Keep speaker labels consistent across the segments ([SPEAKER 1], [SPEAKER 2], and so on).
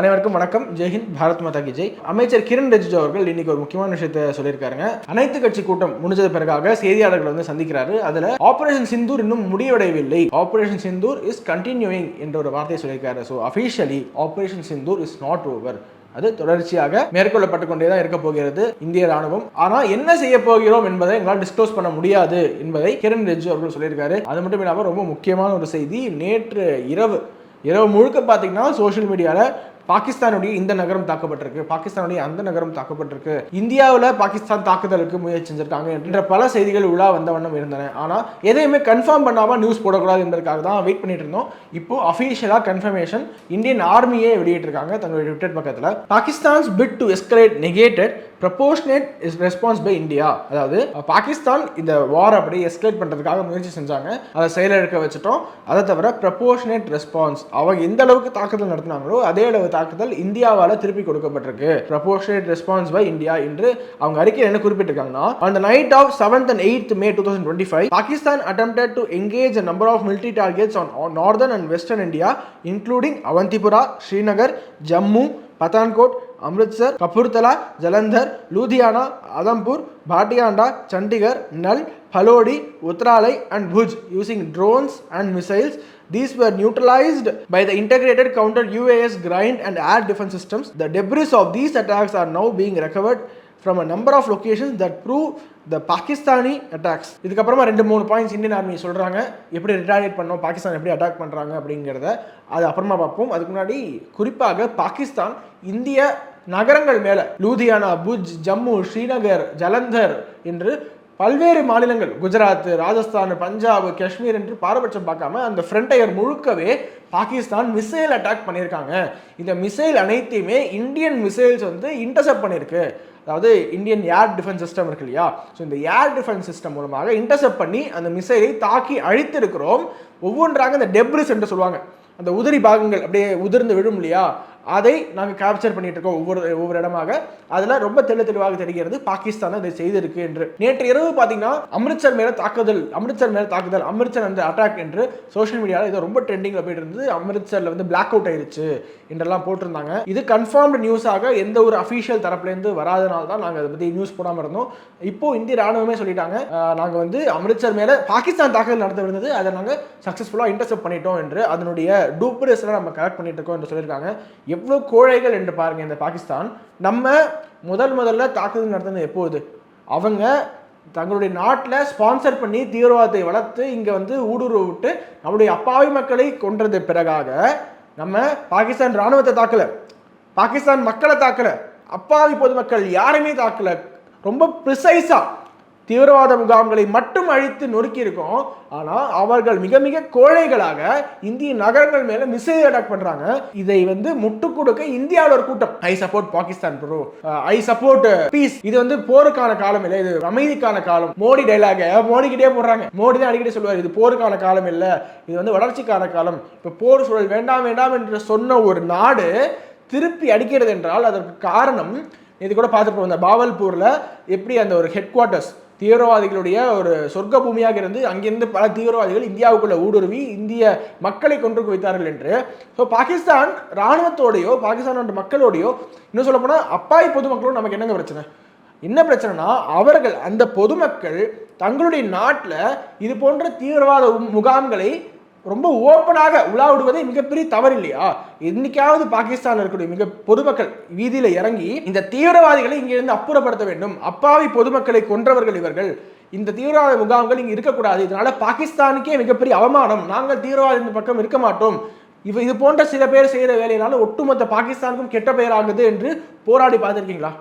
[SPEAKER 1] அனைவருக்கும் வணக்கம். ஜெய்ஹிந்த் பாரத் மாதா கி ஜெய். அமைச்சர் கிரண் ரிஜிஜு அவர்கள் இன்னைக்கு ஒரு முக்கியமான விஷயத்த சொல்லியிருக்காருங்க. அனைத்து கட்சி கூட்டம் முடிஞ்சது பிறகாக செய்தியாளர்கள் வந்து சந்திக்கிறாரு. அதுல ஆபரேஷன் சிந்தூர் இன்னும் முடிவடையவில்லை. ஆபரேஷன் சிந்தூர் இஸ் கண்டினியூவிங் என்ற ஒரு வார்த்தையை சொல்லியிருக்காரு. So officially operation Sindoor is not over அது தொடர்ச்சியாக மேற்கொள்ளப்பட்டு கொண்டே தான் இருக்க போகிறது இந்திய ராணுவம். ஆனா என்ன செய்ய போகிறோம் என்பதை எங்களால் டிஸ்க்ளோஸ் பண்ண முடியாது என்பதை கிரண் ரிஜிஜு அவர்கள் சொல்லியிருக்காரு. அது மட்டும் இல்லாமல் ரொம்ப முக்கியமான ஒரு செய்தி. நேற்று இரவு இரவு முழுக்க பார்த்தீங்கன்னா சோஷியல் மீடியாவில் பாகிஸ்தானுடைய இந்த நகரம் தாக்கப்பட்டிருக்கு பாகிஸ்தானுடைய அந்த நகரம் தாக்கப்பட்டிருக்கு. இந்தியாவில் பாகிஸ்தான் தாக்குதலுக்கு முயற்சி செஞ்சிருக்காங்க என்ற பல செய்திகள் உலா வந்த வண்ணம் இருந்தன. ஆனால் எதையுமே கன்ஃபார்ம் பண்ணாமல் நியூஸ் போடக்கூடாது என்பதற்காக தான் வெயிட் பண்ணிட்டு இருந்தோம். இப்போ அஃபீஷியலாக கன்ஃபர்மேஷன் இந்தியன் ஆர்மியே வெளியிட்டிருக்காங்க தங்களுடைய ட்விட்டர் பக்கத்தில். Pakistan's bid to escalate negated proportionate is response by India அதாவது பாகிஸ்தான் இந்த வார் அப்படி எஸ்கலேட் பண்ணுறதுக்காக முயற்சி செஞ்சாங்க. அதை செயலிழக்க வச்சுட்டோம். அதை தவிர ப்ரப்போர்ஷனேட் ரெஸ்பான்ஸ் அவங்க எந்த அளவுக்கு தாக்குதல் நடத்தினாங்களோ அதே அளவு தாக்குதல் இந்தியாவால் திருப்பி கொடுக்கப்பட்டிருக்கு. ப்ரப்போர்ஷனேட் ரெஸ்பான்ஸ் பை இந்தியா என்று அவங்க அறிக்கையில் என்ன குறிப்பிட்டிருக்காங்கன்னா அந்த night of seventh and eighth May two thousand twenty five Pakistan attempted to engage number of of targets on northern and western India including Avantipura Srinagar Jammu Srinagar, Jammu, Pathankot, Amritsar Kapurthala Jalandhar Ludhiana Adampur Bathinda Chandigarh Nal Phalodi Uttarlai and Bhuj using drones and missiles. These were neutralized by the integrated counter UAS ground and air defense systems. The debris of these attacks are now being recovered from a number of locations that prove the Pakistani attacks இதுக்கப்புறமா ரெண்டு மூணு points Indian army சொல்கிறாங்க எப்படி retaliate பண்ணோம் பாகிஸ்தான் எப்படி attack பண்ணுறாங்க அப்படிங்கிறத அது அப்புறமா பார்ப்போம். அதுக்கு முன்னாடி குறிப்பாக பாகிஸ்தான் இந்திய நகரங்கள் மேலே லூதியானா புஜ் ஜம்மு ஸ்ரீநகர் ஜலந்தர் என்று பல்வேறு மாநிலங்கள் குஜராத் ராஜஸ்தான் பஞ்சாப் காஷ்மீர் என்று பாரபட்சம் பார்க்காம அந்த ஃப்ரண்டயர் முழுக்கவே பாகிஸ்தான் மிசைல் அட்டாக் பண்ணியிருக்காங்க. இந்த மிசைல் அனைத்தையுமே இந்தியன் மிசைல்ஸ் வந்து இன்டர்செப்ட் பண்ணியிருக்கு. அதாவது இந்தியன் ஏர் டிஃபென்ஸ் சிஸ்டம் இருக்கு இல்லையா? ஸோ இந்த ஏர் டிஃபென்ஸ் சிஸ்டம் மூலமாக இன்டர்செப்ட் பண்ணி அந்த மிசைலை தாக்கி அழித்திருக்கிறோம். ஒவ்வொன்றாக இந்த டெப்ரிஸ் என்று சொல்லுவாங்க. அந்த உதிரி பாகங்கள் அப்படியே உதிர்ந்து விழும் இல்லையா? அதை நாங்கள் கேப்சர் பண்ணிட்டு இருக்கோம் ஒவ்வொரு ஒவ்வொரு இடமாக. அதில் ரொம்ப தெளி தெளிவாக தெரிகிறது பாகிஸ்தான் இதை செய்திருக்கு என்று. நேற்று இரவு பார்த்தீங்கன்னா அமிர்த்சர் மேல தாக்குதல் அமிர்த்சர் மேல தாக்குதல் அமிர்த்சர் அந்த அட்டாக் என்று சோஷியல் மீடியாவில் இது ரொம்ப ட்ரெண்டிங்கில் போயிட்டு இருந்தது. அமிர்த்சரில் வந்து பிளாக் அவுட் ஆயிருச்சு என்றெல்லாம் போட்டிருந்தாங்க. இது கன்ஃபார்ம்டு நியூஸாக எந்த ஒரு அஃபீஷியல் தரப்புலேருந்து வராதனால தான் நாங்கள் அதை பற்றி நியூஸ் போடாமல் இருந்தோம். இப்போ இந்திய ராணுவமே சொல்லிட்டாங்க நாங்கள் வந்து அமிர்த்சர் மேலே பாகிஸ்தான் தாக்குதல் நடத்த இருந்தது அதை நாங்கள் சக்ஸஸ்ஃபுல்லாக இன்டர்செப்ட் பண்ணிட்டோம் என்று. அதனுடைய டூப்ரேஸ்லாம் நம்ம கலெக்ட் பண்ணிட்டு இருக்கோம் என்று சொல்லியிருக்காங்க. எவ்வளோ கோழைகள் என்று பாருங்கள் இந்த பாகிஸ்தான். நம்ம முதல் முதல்ல தாக்குதல் நடத்தினது எப்போது? அவங்க தங்களுடைய நாட்டில் ஸ்பான்சர் பண்ணி தீவிரவாதத்தை வளர்த்து இங்கே வந்து ஊடுருவ விட்டு நம்முடைய அப்பாவி மக்களை கொன்றது பிறகாக நம்ம பாகிஸ்தான் ராணுவத்தை தாக்கலை. பாகிஸ்தான் மக்களை தாக்கலை. அப்பாவி பொதுமக்கள் யாருமே தாக்கலை. ரொம்ப ப்ரிசைஸாக தீவிரவாத முகாம்களை மட்டும் அழித்து நொறுக்கியிருக்கோம். ஆனால் அவர்கள் மிக மிக கோழைகளாக இந்திய நகரங்கள் மேலே மிசைல் அட்டாக் பண்ணுறாங்க இதை வந்து முட்டு கொடுக்க இந்தியாவில் ஒரு கூட்டம். I support Pakistan bro I support peace இது வந்து போருக்கான காலம் இல்லை. இது அமைதிக்கான காலம். மோடி டைலாக மோடிக்கிட்டே போடுறாங்க. மோடி தான் அடிக்கடி சொல்லுவார் இது போருக்கான காலம் இல்லை. இது வந்து வளர்ச்சிக்கான காலம். இப்போ போர் சூழல் வேண்டாம் வேண்டாம் என்று சொன்ன ஒரு நாடு திருப்பி அடிக்கிறது என்றால் அதற்கு காரணம் இது கூட பார்த்துட்டு இந்த பாவல்பூரில் எப்படி அந்த ஒரு ஹெட் குவார்ட்டர்ஸ் தீவிரவாதிகளுடைய ஒரு சொர்க்க பூமியாக இருந்து அங்கிருந்து பல தீவிரவாதிகள் இந்தியாவுக்குள்ள ஊடுருவி இந்திய மக்களை கொன்று குவித்தார்கள் என்று. ஸோ பாகிஸ்தான் இராணுவத்தோடையோ பாகிஸ்தான் மக்களோடையோ இன்னும் சொல்ல போனால் அப்பாய் பொதுமக்களோட நமக்கு என்னங்க பிரச்சனை? என்ன பிரச்சனைனா அவர்கள் அந்த பொதுமக்கள் தங்களுடைய நாட்டில் இது போன்ற தீவிரவாத முகாம்களை ரொம்ப ஓப்பனாக உலாவிடுவதே மிகப்பெரிய தவறு இல்லையா இன்னைக்காவது பாகிஸ்தான் இருக்கக்கூடிய மிக பொதுமக்கள் வீதியில் இறங்கி இந்த தீவிரவாதிகளை இங்கிருந்து அப்புறப்படுத்த வேண்டும். அப்பாவி பொதுமக்களை கொன்றவர்கள் இவர்கள். இந்த தீவிரவாத முகாம்கள் இங்கே இருக்கக்கூடாது. இதனால பாகிஸ்தானுக்கே மிகப்பெரிய அவமானம். நாங்கள் தீவிரவாத இந்த பக்கம் இருக்க மாட்டோம். இவ இது போன்ற சில பேர் செய்கிற வேலையினால ஒட்டுமொத்த பாகிஸ்தானுக்கும் கெட்ட பெயர் ஆகுது என்று போராடி பார்த்துருக்கீங்களா?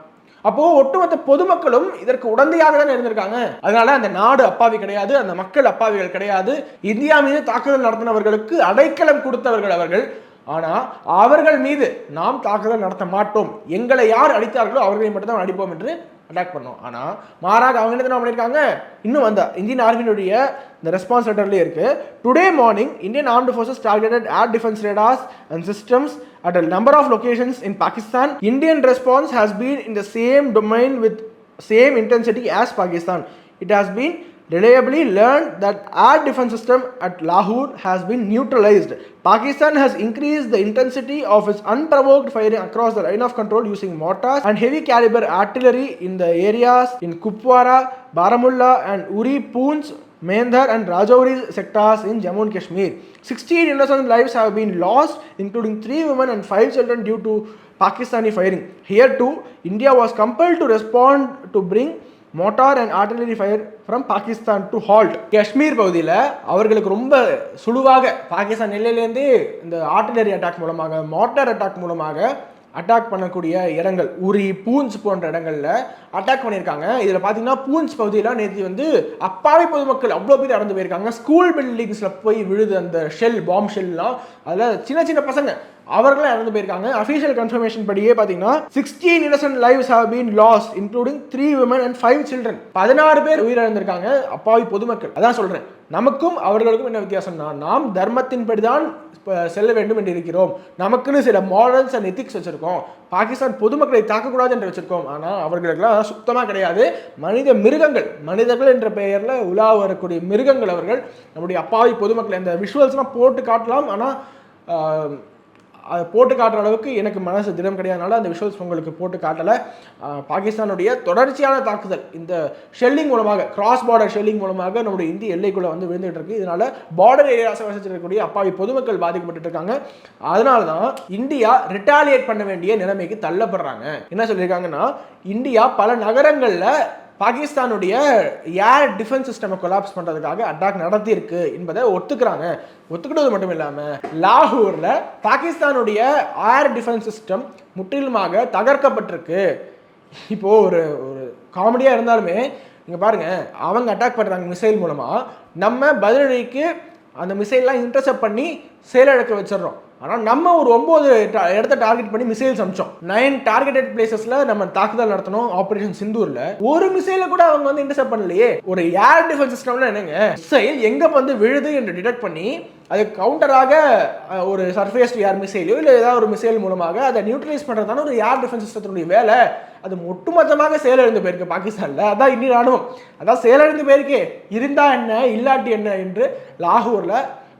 [SPEAKER 1] அப்போ ஒட்டுமொத்த பொதுமக்களும் இதற்கு உடந்தையாக தான் இருந்திருக்காங்க. அதனால அந்த நாடு அப்பாவி கிடையாது அந்த மக்கள் அப்பாவிகள் கிடையாது. இந்தியா மீது தாக்குதல் நடத்தினவர்களுக்கு அடைக்கலம் கொடுத்தவர்கள் அவர்கள். ஆனால் அவர்கள் மீது நாம் தாக்குதல் நடத்த மாட்டோம். எங்களை யார் அடித்தார்களோ அவர்களை மட்டும்தான் அடிப்போம் என்று அட்டாக் பண்ணோம். ஆனால் மாறாக அவங்க என்ன பண்ணியிருக்காங்க இன்னும் வந்தா இந்தியன் ஆர்மியினுடைய இந்த ரெஸ்பான்ஸ் லெட்டர்லேயே இருக்கு. Today morning Indian armed forces targeted air defence radars and systems at a number of locations in Pakistan Indian response has been in the same domain with same intensity as Pakistan it has been reliably learned that our defense system at Lahore has been neutralized. Pakistan has increased the intensity of its unprovoked firing across the line of control using mortars and heavy caliber artillery in the areas in Kupwara, Baramulla and Uri Poonch Mendhar and Rajouri sectors in Jammu and Kashmir. 16 innocent lives have been lost, including 3 women and 5 children due to Pakistani firing. Here too, India was compelled to respond to bring mortar and artillery fire from Pakistan to halt Kashmir பகுதியில் அவர்களுக்கு ரொம்ப சுழுவாக பாகிஸ்தான் எல்லையிலேருந்து இந்த artillery attack மூலமாக mortar attack மூலமாக attack பண்ணக்கூடிய இடங்கள் உரி பூஞ்ச் போன்ற இடங்கள்ல அட்டாக் பண்ணியிருக்காங்க. இதில் பார்த்தீங்கன்னா பூஞ்ச் பகுதியில் நேற்று வந்து அப்பாவி பொதுமக்கள் அவ்வளோ பேர் இறந்து போயிருக்காங்க. ஸ்கூல் பில்டிங்ஸில் போய் விழுது அந்த ஷெல் பாம் ஷெல்லாம் அதில் சின்ன சின்ன பசங்க அவர்களும் இறந்து போயிருக்காங்க. அஃபீஷியல் கன்ஃபர்மேஷன் படியே பார்த்தீங்கன்னா sixteen innocent lives have been lost including three women and five children பதினாறு பேர் உயிரிழந்திருக்காங்க. அப்பாவி பொதுமக்கள். அதான் சொல்கிறேன் நமக்கும் அவர்களுக்கும் என்ன வித்தியாசம்னா நாம் தர்மத்தின்படி தான் செல்ல வேண்டும் என்று இருக்கிறோம். நமக்குன்னு சில மாரல்ஸ் அண்ட் எத்திக்ஸ் வச்சுருக்கோம். பாகிஸ்தான் பொதுமக்களை தாக்கக்கூடாது என்று வச்சுருக்கோம். ஆனால் அவர்களுக்கெல்லாம் சுத்தமாக கிடையாது. மனித மிருகங்கள் மனிதர்கள் என்ற பெயரில் உலா வரக்கூடிய மிருகங்கள் அவர்கள் நம்முடைய அப்பாவி பொதுமக்கள் இந்த விஷுவல்ஸ்லாம் போட்டு காட்டலாம். ஆனால் அதை போட்டு காட்டுற அளவுக்கு எனக்கு மனசு திடம் கிடையாதுனால அந்த விஷுவல்ஸ் உங்களுக்கு போட்டு காட்டலை. பாகிஸ்தானுடைய தொடர்ச்சியான தாக்குதல் இந்த ஷெல்லிங் மூலமாக கிராஸ் பார்டர் ஷெல்லிங் மூலமாக நம்முடைய இந்திய எல்லைக்குள்ளே வந்து விழுந்துகிட்டு இருக்கு. இதனால பார்டர் ஏரியாஸை வசிச்சிருக்கக்கூடிய அப்பாவி பொதுமக்கள் பாதிக்கப்பட்டு இருக்காங்க. அதனால தான் இந்தியா ரிட்டாலியேட் பண்ண வேண்டிய நிலைமைக்கு தள்ளப்படுறாங்க. என்ன சொல்லியிருக்காங்கன்னா இந்தியா பல நகரங்களில் பாகிஸ்தானுடைய ஏர் டிஃபென்ஸ் சிஸ்டமை கொலாப்ஸ் பண்ணுறதுக்காக அட்டாக் நடத்தியிருக்கு என்பதை ஒத்துக்கிறாங்க. ஒத்துக்கிட்டது மட்டும் இல்லாமல் லாகூரில் பாகிஸ்தானுடைய ஏர் டிஃபென்ஸ் சிஸ்டம் முற்றிலுமாக தகர்க்கப்பட்டிருக்கு. இப்போது ஒரு ஒரு காமெடியாக இருந்தாலுமே நீங்கள் பாருங்கள் அவங்க அட்டாக் பண்ணுறாங்க மிசைல் மூலமாக நம்ம பதிலடிக்கு அந்த மிசைல்லாம் இன்டர்செப்ட் பண்ணி செயலிழக்க வச்சிடுறோம். ஆனால் நம்ம ஒரு ஒம்பது இடத்த டார்கெட் பண்ணி மிசைல்ஸ் அமிச்சோம் நைன் டார்கெட்டட் பிளேசஸ்ல நம்ம தாக்குதல் நடத்தணும் ஆபரேஷன் சிந்தூர்ல ஒரு மிசைல கூட அவங்க வந்து இன்டர்செப்ட் பண்ணலையே. ஒரு ஏர் டிஃபென்ஸ் சிஸ்டம்ல என்னங்க? மிசைல் எங்க வந்து விழுது என்று டிடெக்ட் பண்ணி அது கவுண்டராக ஒரு சர்ஃபேஸ் ஏர் மிசைலையோ இல்லை ஏதாவது ஒரு மிசைல் மூலமாக அதை நியூட்ரலைஸ் பண்ணுறதான ஒரு ஏர் டிஃபென்ஸ் சிஸ்டத்தினுடைய வேலை. அது ஒட்டுமொத்தமாக செயலிழந்து போயிருக்கு பாகிஸ்தானில். அதான் இன்னி ராணுவம். அதான் செயலிழந்து போயிருக்கே இருந்தா என்ன இல்லாட்டி என்ன என்று லாகூரில்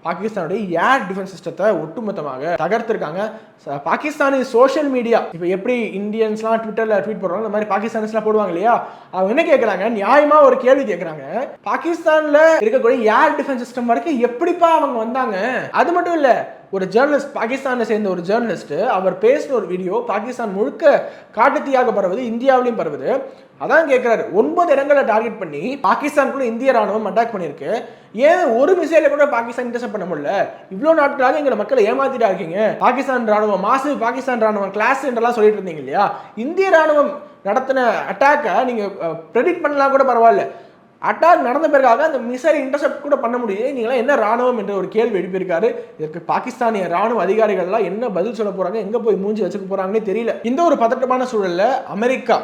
[SPEAKER 1] பாகிஸ்தானுடைய ஏர் டிஃபென்ஸ் சிஸ்டத்தை ஒட்டுமொத்தமாக தகர்த்திருக்காங்க. ச- பாகிஸ்தானி சோஷியல் மீடியா இப்போ எப்படி இந்தியன்ஸ்லாம் ட்விட்டரில் ட்வீட் போடுறாங்க இந்த மாதிரி பாகிஸ்தானிஸ்லாம் போடுவாங்க இல்லையா? அவங்க என்ன கேட்குறாங்க நியாயமாக ஒரு கேள்வி கேட்குறாங்க பாகிஸ்தானில் இருக்கக்கூடிய ஏர் டிஃபென்ஸ் சிஸ்டம் வரைக்கும் எப்படிப்பா அவங்க வந்தாங்க? அது மட்டும் இல்லை ஒரு ஜேர்னலிஸ்ட் பாகிஸ்தானை சேர்ந்த ஒரு ஜேர்னலிஸ்ட் அவர் பேசின ஒரு வீடியோ பாகிஸ்தான் முழுக்க காட்டுத்தீயாக பரவுது இந்தியாவிலையும் பரவுது. அதான் கேட்குறாரு ஒன்பது இடங்களை டார்கெட் பண்ணி பாகிஸ்தானுக்குள்ள இந்திய ராணுவம் அட்டாக் பண்ணியிருக்கு. ஏன் ஒரு மிசைலை கூட பாகிஸ்தான் இன்டர்செப்ட் பண்ண முடியல? இவ்வளோ நாட்களாக எங்களை மக்களை ஏமாத்திட்டா இருக்கீங்க. பாகிஸ்தான் ராணுவம் மாசு பாகிஸ்தான் ராணுவம் கிளாஸ் என்றெல்லாம் சொல்லிட்டு இருந்தீங்க இல்லையா? இந்திய ராணுவம் நடத்தின அட்டாக்கை நீங்கள் ப்ரெடிக்ட் பண்ணலாம் கூட பரவாயில்ல. அட்டாக் நடந்த பிறகாக அந்த மிசைல் இன்டர்செப்ட் கூட பண்ண முடியுது நீங்களாம் என்ன ராணுவம் என்ற ஒரு கேள்வி எழுப்பியிருக்காரு? இதற்கு பாகிஸ்தானிய ராணுவ அதிகாரிகள்லாம் என்ன பதில் சொல்ல போறாங்க? எங்க போய் மூஞ்சி வச்சுக்க போறாங்கன்னே தெரியல. இந்த ஒரு பதட்டமான சூழல்ல அமெரிக்கா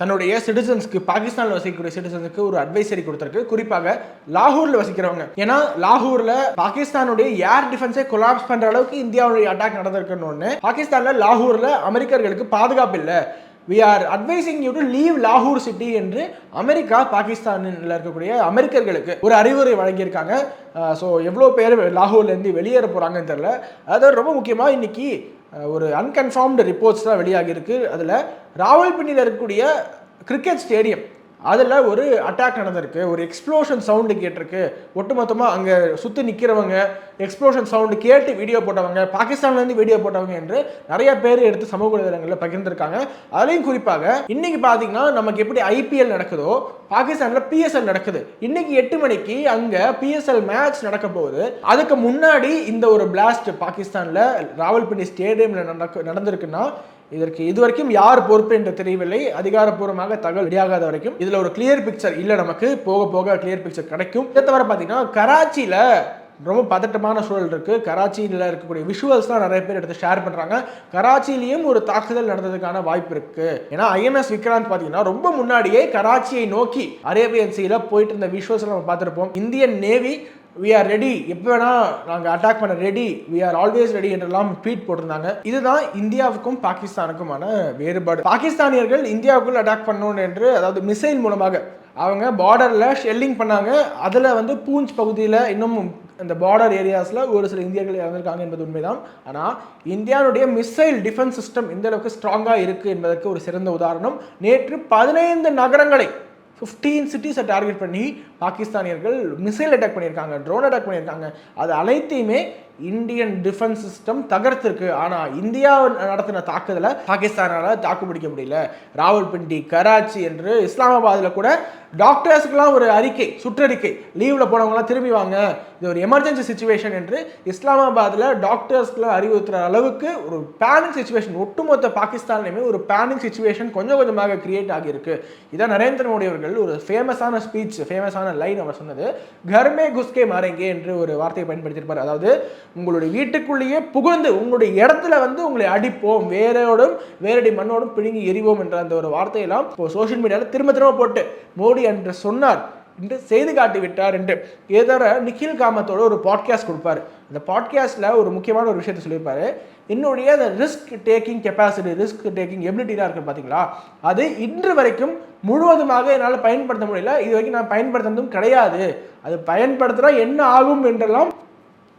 [SPEAKER 1] தன்னுடைய சிட்டிசன்ஸ்க்கு பாகிஸ்தானில் வசிக்கக்கூடிய சிட்டிசன்ஸுக்கு ஒரு அட்வைசரி கொடுத்துருக்கு. குறிப்பாக லாகூர்ல வசிக்கிறவங்க. ஏன்னா லாகூர்ல பாகிஸ்தானுடைய ஏர் டிஃபென்ஸை கொலாப்ஸ் பண்ற அளவுக்கு இந்தியாவுடைய அட்டாக் நடந்திருக்குன்னு ஒன்று பாகிஸ்தான்ல லாகூர்ல அமெரிக்கர்களுக்கு பாதுகாப்பு இல்லை. We are advising you to leave லாகூர் சிட்டி என்று அமெரிக்கா பாகிஸ்தானில் இருக்கக்கூடிய அமெரிக்கர்களுக்கு ஒரு அறிவுரை வழங்கியிருக்காங்க. ஸோ எவ்வளோ பேர் லாகூர்லேருந்து வெளியேற போகிறாங்கன்னு தெரில அதாவது ரொம்ப முக்கியமாக இன்னைக்கு ஒரு அன்கன்ஃபார்ம்டு ரிப்போர்ட்ஸ் தான் வெளியாகியிருக்கு. அதில் ராவல்பிண்டியில் இருக்கக்கூடிய கிரிக்கெட் ஸ்டேடியம் அதில் ஒரு அட்டாக் நடந்திருக்கு ஒரு எக்ஸ்ப்ளோஷன் சவுண்டு கேட்டிருக்கு. ஒட்டுமொத்தமாக அங்கே சுற்றி நிற்கிறவங்க எக்ஸ்ப்ளோஷன் சவுண்டு கேட்டு வீடியோ போட்டவங்க பாகிஸ்தான்லேருந்து வீடியோ போட்டவங்க என்று நிறைய பேர் எடுத்து சமூக வலைதளங்களில் பகிர்ந்திருக்காங்க. அதுலேயும் குறிப்பாக இன்றைக்கி பார்த்தீங்கன்னா நமக்கு எப்படி ஐபிஎல் நடக்குதோ பாகிஸ்தானில் பிஎஸ்எல் நடக்குது. இன்னைக்கு எட்டு மணிக்கு அங்கே பிஎஸ்எல் மேட்ச் நடக்க போகுது. அதுக்கு முன்னாடி இந்த ஒரு பிளாஸ்ட் பாகிஸ்தானில் ராவல்பிண்டி ஸ்டேடியமில் நடக்க நடந்திருக்குன்னா இதற்கு இதுவரைக்கும் யார் பொறுப்பு என்று தெரியவில்லை. அதிகாரப்பூர்வமாக தகவல் வெளியாகாத வரைக்கும் இதுல ஒரு கிளியர் பிக்சர் இல்ல நமக்கு. போக போக கிளியர் பிக்சர் கிடைக்கும். இதை தவிர பார்த்தீங்கன்னா கராச்சியில ரொம்ப பதட்டமான சூழல் இருக்கு. கராச்சியில் இருக்கக்கூடிய விஷுவல்ஸ்லாம் நிறைய பேர் எடுத்து ஷேர் பண்றாங்க. கராச்சியிலையும் ஒரு தாக்குதல் நடந்ததுக்கான வாய்ப்பு இருக்கு. ஏன்னா ஐஎன்எஸ் விக்ராந்த் பார்த்தீங்கன்னா ரொம்ப முன்னாடியே கராச்சியை நோக்கி அரேபியன் சீல போயிட்டு இருந்த விஷுவல்ஸ் நம்ம பார்த்துருப்போம். Indian navy we are ready எப்போ வேணால் நாங்கள் அட்டாக் பண்ண ready we are always ready என்றெல்லாம் ட்வீட் போட்டிருந்தாங்க. இதுதான் இந்தியாவுக்கும் பாகிஸ்தானுக்குமான வேறுபாடு. பாகிஸ்தானியர்கள் இந்தியாவுக்குள் அட்டாக் பண்ணணும் என்று அதாவது மிசைல் மூலமாக அவங்க பார்டரில் ஷெல்லிங் பண்ணாங்க. அதில் வந்து பூஞ்ச் பகுதியில் இன்னும் இந்த பார்டர் ஏரியாஸில் ஒரு சில இந்தியர்கள் இறந்திருக்காங்க என்பது உண்மைதான். ஆனால் இந்தியாவுடைய மிசைல் டிஃபென்ஸ் சிஸ்டம் எந்த அளவுக்கு ஸ்ட்ராங்காக இருக்குது என்பதற்கு ஒரு சிறந்த உதாரணம். நேற்று பதினைந்து நகரங்களை ஃபிஃப்டீன் சிட்டிஸை டார்கெட் பண்ணி பாகிஸ்தானியர்கள் மிசைல் அட்டாக் பண்ணியிருக்காங்க ட்ரோன் அட்டாக் பண்ணியிருக்காங்க. அது அனைத்தையுமே இந்தியன் டிஃபென்ஸ் சிஸ்டம் தகர்த்திருக்கு. ஆனால் இந்தியா நடத்தின தாக்குதலை பாகிஸ்தானால் தாக்கு பிடிக்க முடியல. ராவல்பிண்டி கராச்சி என்று இஸ்லாமாபாத்தில் கூட டாக்டர்ஸுக்கெல்லாம் ஒரு அறிக்கை சுற்றறிக்கை. லீவில் போனவங்களாம் திரும்பி வாங்க. இது ஒரு எமர்ஜென்சி சுச்சுவேஷன் என்று இஸ்லாமாபாத்தில் டாக்டர்ஸ்க்குலாம் அறிவுறுத்துகிற அளவுக்கு ஒரு பேனிக் சுச்சுவேஷன் ஒட்டுமொத்த பாகிஸ்தான்லையுமே ஒரு பேனிக் சுச்சுவேஷன் கொஞ்சம் கொஞ்சமாக கிரியேட் ஆகியிருக்கு. இதான் நரேந்திர மோடி அவர்கள் ஒரு ஃபேமஸான ஸ்பீச் ஃபேமஸான லைன் அவர் சொன்னது. கர்மே குஸ்கே மாறேங்கே என்று ஒரு வார்த்தையை பயன்படுத்தியிருப்பார். அதாவது உங்களுடைய வீட்டுக்குள்ளேயே புகுந்து உங்களுடைய இடத்துல வந்து உங்களை அடிப்போம் வேரோடும் வேரடி மண்ணோடும் பிடுங்கி எறிவோம் என்ற அந்த ஒரு வார்த்தையெல்லாம் இப்போ சோஷியல் மீடியாவில் திரும்ப திரும்ப போட்டு மோடி என்று சொன்னார். என்று செய்து காட்டி விட்டார் என்று ஏதோ நிখিல் காமத்தோட ஒரு பாட்காஸ்ட் கொடுப்பாரு. அந்த பாட்காஸ்ட்டில் ஒரு முக்கியமான ஒரு விஷயத்தை சொல்லியிருப்பாரு. என்னுடைய அந்த risk taking capacity risk taking எபிலிட்டிலாம் இருக்குது பார்த்தீங்களா அது இன்று வரைக்கும் முழுவதுமாக என்னால் பயன்படுத்த முடியல. இது வரைக்கும் நான் பயன்படுத்துனதும் கிடையாது. அது பயன்படுத்துகிறா என்ன ஆகும் என்றெல்லாம்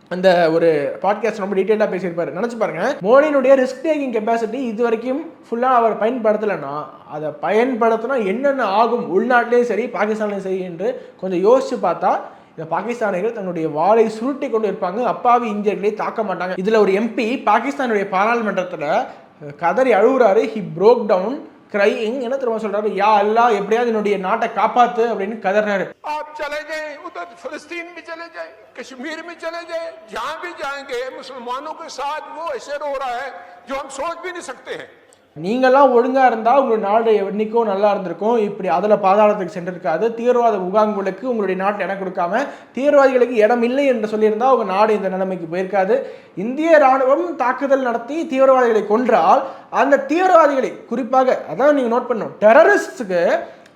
[SPEAKER 1] அந்த ஒரு பாட்காஸ்ட் ரொம்ப டீட்டெயிலாக பேசியிருப்பாரு. நினச்சி பாருங்க மோடியினுடைய ரிஸ்க் டேக்கிங் கெப்பாசிட்டி இது வரைக்கும் ஃபுல்லாக அவர் பயன்படுத்தலைன்னா அதை பயன்படுத்தினா என்னென்ன ஆகும் உள்நாட்டிலையும் சரி பாகிஸ்தான்லேயும் சரி என்று கொஞ்சம் யோசிச்சு பார்த்தா இந்த பாகிஸ்தானிகள் தன்னுடைய வாளை சுருட்டி கொண்டு இருப்பாங்க. அப்பாவி இந்தியர்களை தாக்க மாட்டாங்க. இதில் ஒரு எம்பி பாகிஸ்தானுடைய பாராளுமன்றத்தில் கதறி அழுகுறாரு. ஹி ப்ரோக் டவுன் கிரையிங் என்ன திரும்ப சொல்றாரு யா அல்லா எப்படியாவது என்னுடைய நாட்டை காப்பாத்து அப்படின்னு கதறாரு
[SPEAKER 2] आप चले जाएं उधर फलस्तीन भी चले जाएं कश्मीर में चले जाएं जहां भी जाएंगे मुसलमानों के साथ वो ऐसे रो रहा है जो हम सोच भी नहीं सकते हैं
[SPEAKER 1] நீங்களாம் ஒழுங்காக இருந்தால் உங்களுடைய நாடு என்றைக்கும் நல்லா இருந்திருக்கும். இப்படி அதில் பாதாளத்துக்கு சென்றிருக்காது. தீவிரவாத முகாம்களுக்கு உங்களுடைய நாட்டில் இடம் கொடுக்காம தீவிரவாதிகளுக்கு இடம் இல்லை என்று சொல்லியிருந்தால் உங்கள் நாடு இந்த நிலைமைக்கு போயிருக்காது. இந்திய ராணுவம் தாக்குதல் நடத்தி தீவிரவாதிகளை கொன்றால் அந்த தீவிரவாதிகளை குறிப்பாக அதான் நீங்கள் நோட் பண்ணணும். டெரரிஸ்டுக்கு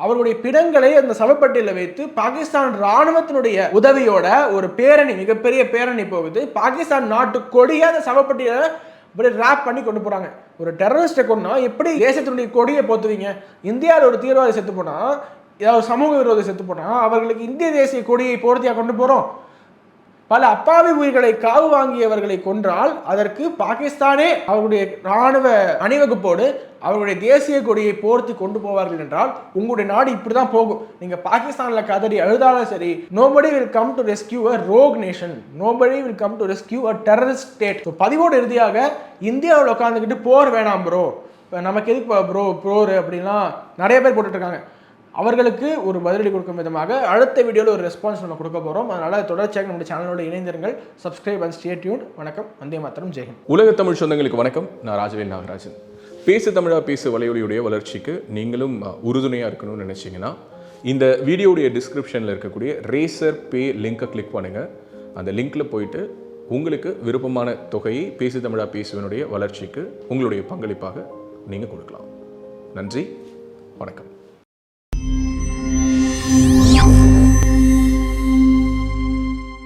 [SPEAKER 1] அவர்களுடைய பிணங்களை அந்த சவப்பட்டியில் வைத்து பாகிஸ்தான் ராணுவத்தினுடைய உதவியோட ஒரு பேரணி மிகப்பெரிய பேரணி போகுது. பாகிஸ்தான் நாட்டு கொடியை அந்த சவப்பட்டியில் இப்படி ரேப் பண்ணி கொண்டு போகிறாங்க ஒரு டெரரிஸ்ட்டை கொண்டா எப்படி தேசத்தினுடைய கொடியை போத்துவீங்க? இந்தியாவில் ஒரு தீவிரவாதி செத்து போனால் ஏதாவது சமூக விரோதி செத்து போனால் அவர்களுக்கு இந்திய தேசிய கொடியை போர்த்தியாக கொண்டு போகிறோம் பல அப்பாவி உயிர்களை காவு வாங்கியவர்களை கொன்றால் அதற்கு பாகிஸ்தானே அவருடைய ராணுவ அணிவகுப்போடு அவர்களுடைய தேசிய கொடியை போர்த்து கொண்டு போவார்கள் என்றால் உங்களுடைய நாடு இப்படி தான் போகும். நீங்கள் பாகிஸ்தானில் கதறி அழுதாலும் சரி nobody will come to rescue a rogue nation nobody will come to rescue a terrorist state பதிவோடு இறுதியாக இந்தியாவில் உட்காந்துக்கிட்டு போர் வேணாம் ப்ரோ நமக்கு எதுக்கு ப்ரோ ப்ரோரு அப்படின்லாம் நிறைய பேர் போட்டுட்ருக்காங்க அவர்களுக்கு ஒரு பதிலடி கொடுக்கும் விதமாக அடுத்த வீடியோவில் ஒரு ரெஸ்பான்ஸ் நம்ம கொடுக்க போகிறோம் அதனால் தொடர்ச்சியாக நம்முடைய சேனலோட இணைந்திருங்கள். சப்ஸ்கிரைப் அண்ட் ஸ்டே டியூன் வணக்கம். வந்தே மாத்திரம் ஜெயஹிந்த்
[SPEAKER 3] உலக தமிழ் சொந்தங்களுக்கு வணக்கம். நான் ராஜவேல் நாகராஜன். பேசு தமிழா பேசு வலையொலியுடைய வளர்ச்சிக்கு நீங்களும் உறுதுணையாக இருக்கணும்னு நினச்சிங்கன்னா இந்த வீடியோடைய டிஸ்கிரிப்ஷனில் இருக்கக்கூடிய ரேசர் பே லிங்க்கை கிளிக் பண்ணுங்கள் அந்த லிங்க்கில் போயிட்டு உங்களுக்கு விருப்பமான தொகையை பேசு தமிழா பேசுவனுடைய வளர்ச்சிக்கு உங்களுடைய பங்களிப்பாக நீங்கள் கொடுக்கலாம். நன்றி. வணக்கம்.